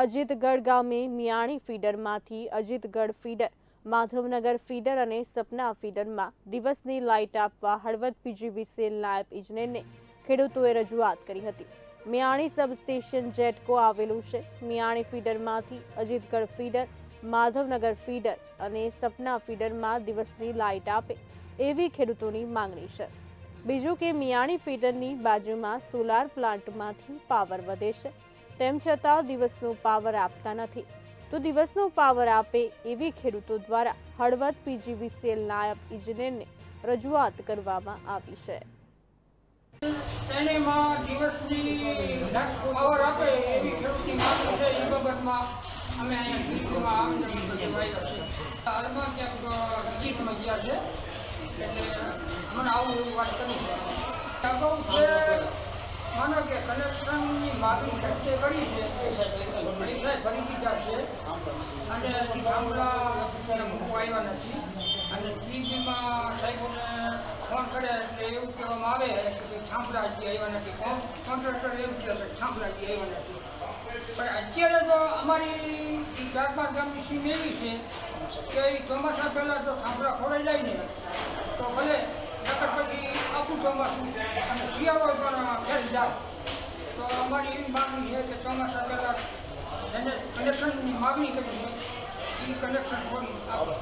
અજીતગઢ ગામે મિયાણી ફીડરમાંથી Ajitgadh feeder, Madhavnagar feeder અને સપના ફીડરમાં દિવસની લાઇટ આપવા હળવદ પીજીવીસીએલ નાયબ ઇજનેરને ખેડૂતોએ રજૂઆત કરી હતી. મિયાણી સબસ્ટેશન જેટકો આવેલું છે. મિયાણી ફીડરમાંથી અજીતગઢ ફીડર, માધવનગર ફીડર અને સપના ફીડરમાં દિવસની લાઇટ આપે એવી ખેડૂતોની માંગણી છે. બીજું કે, મિયાણી ફીડરની બાજુમાં સોલાર પ્લાન્ટમાંથી પાવર વધે છે. તેમ છતાં દિવસનો પાવર આપતા નથી. તો દિવસનો પાવર આપે એવી ખેડૂતો દ્વારા હળવદ પીજીવીસીએલ નાયબ ઇજનેરને રજૂઆત કરવામાં આવી છે. અમે છે. માનો કે કનેક્શનની માગણી ખર્ચે કરી છે અને ગામડા નથી. અને ત્રીજીમાં સાહેબોને ફોન કરે એટલે એવું કહેવામાં આવે કે થાંભલા આવ્યા નથી. કોણ? કોન્ટ્રાક્ટર એવું કહે છે થાંભલા આવ્યા નથી. પણ અત્યારે તો અમારી ચાર પાંચ ગામની સીમ એવી છે કે ચોમાસા પહેલાં જો થાંભલા ખોરાઈ જાય ને, તો ભલે નકર ચોમાસું અને શિયાળો પણ ફેર જાય તો અમારી એવી માગણી છે કે ચોમાસા પહેલાં કનેક્શનની માગણી છે. એ કનેક્શન થોડી આપો